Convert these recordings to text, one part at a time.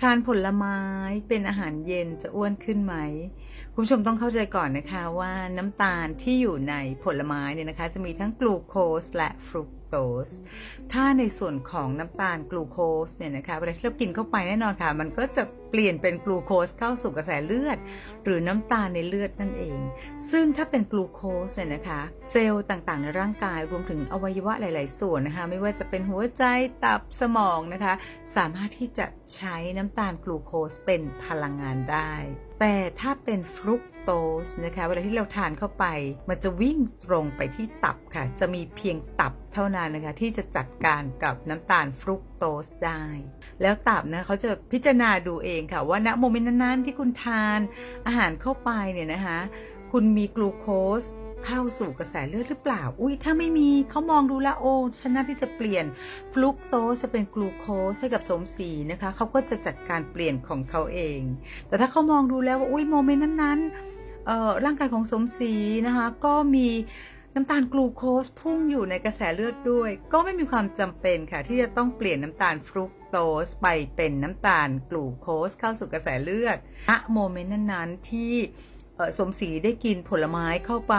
ทานผลไม้เป็นอาหารเย็นจะอ้วนขึ้นไหม คุณผู้ชมต้องเข้าใจก่อนนะคะว่าน้ำตาลที่อยู่ในผลไม้เนี่ยนะคะ จะมีทั้งกลูโคสและฟรุก โตส ถ้าในส่วนของน้ำตาลกลูโคสเนี่ยนะคะเวลาที่เรากินเข้าไปแน่นอนค่ะ มันก็จะเปลี่ยนเป็นกลูโคสเข้าสู่กระแสเลือด หรือน้ำตาลในเลือดนั่นเอง ซึ่งถ้าเป็นกลูโคสเนี่ยนะคะ เซลล์ต่างๆ ในร่างกายรวมถึงอวัยวะหลาย ๆ ส่วนนะคะ ไม่ว่าจะเป็นหัวใจตับสมองนะคะ สามารถที่จะใช้น้ำตาลกลูโคสเป็นพลังงานได้แต่ถ้าเป็นฟรุกโตสนะคะ เวลาที่เราทานเข้าไป มันจะวิ่งตรงไปที่ตับค่ะ จะมีเพียงตับเท่านั้นนะคะที่จะจัดการกับน้ำตาลฟรุกโตสได้ แล้วตับนะเขาจะพิจารณาดูเองค่ะ ว่าณโมเมนต์นั้นๆที่คุณทานอาหารเข้าไปเนี่ยนะคะคุณมีกลูโคสเข้าสู่กระแสเลือดหรือเปล่า อุ้ยถ้าไม่มีเขามองดูแล้วโอ้ฉันน่าที่จะเปลี่ยนฟลุกโตสจะเป็นกลูโคสให้กับสมสีนะคะ เขาก็จะจัดการเปลี่ยนของเขาเอง แต่ถ้าเขามองดูแล้วว่าอุ้ยโมเมนต์นั้นๆร่างกายของสมศรีนะคะก็มี น้ำตาลกลูโคสพุ่งอยู่ในกระแสเลือดด้วย ก็ไม่มีความจำเป็นค่ะ ที่จะต้องเปลี่ยนน้ำตาลฟรุกโตสไปเป็นน้ำตาลกลูโคสเข้าสู่กระแสเลือดณโมเมนต์นั้นๆที่สมศรีได้กินผลไม้เข้าไป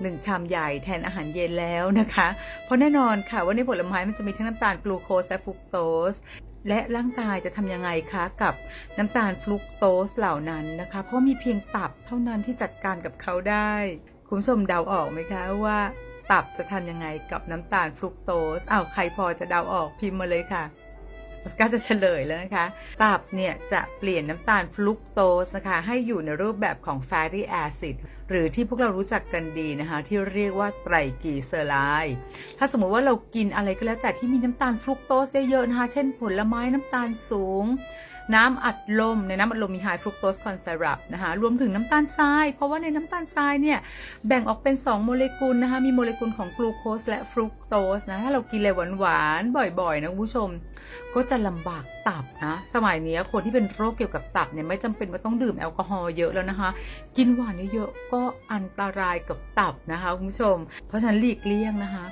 หนึ่งชามใหญ่แทนอาหารเย็นแล้วนะคะ เพราะแน่นอนค่ะว่าในผลไม้มันจะมีทั้งน้ำตาลกลูโคสและฟรุกโตสและร่างกายจะทำยังไงคะกับน้ำตาลฟลุกโตสเหล่านั้นนะคะ เพราะมีเพียงตับเท่านั้นที่จัดการกับเขาได้ คุณผู้ชมเดาออกไหมคะว่าตับจะทำยังไงกับน้ำตาลฟลุกโตสอ้าวใครพอจะเดาออกพิมพ์มาเลยค่ะออสการ์จะเฉลยแล้วนะคะ ตับเนี่ยจะเปลี่ยนน้ำตาลฟลุกโตสนะคะ ให้อยู่ในรูปแบบของ fatty acid หรือที่พวกเรารู้จักกันดีนะคะ ที่เรียกว่าไตรกีเซอไรด์ถ้าสมมติว่าเรากินอะไรก็แล้วแต่ที่มีน้ำตาลฟรุกโตสเยอะๆนะคะ เช่นผลไม้น้ำตาลสูง น้ำอัดลม ในน้ำอัดลมมีไฮฟรุกโตสคอนไซรัปนะคะรวมถึงน้ำตาลทราย เพราะว่าในน้ำตาลทรายเนี่ยแบ่งออกเป็น 2 โมเลกุลนะคะมีโมเลกุลของกลูโคสและฟรุกโตสนะถ้าเรากินอะไรหวานๆบ่อยๆนะคุณผู้ชม ก็จะลำบากตับนะสมัยนี้คนที่เป็นโรคเกี่ยวกับตับเนี่ยไม่จำเป็นว่าต้องดื่มแอลกอฮอล์เยอะแล้วนะคะ กินหวานเยอะๆก็อันตรายกับตับนะคะคุณผู้ชม เพราะฉะนั้นหลีกเลี่ยงนะคะ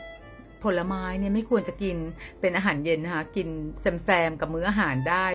ผลไม้เนี่ยไม่ควรจะกินเป็นอาหารเย็นนะคะ กินแซมๆกับมื้ออาหารได้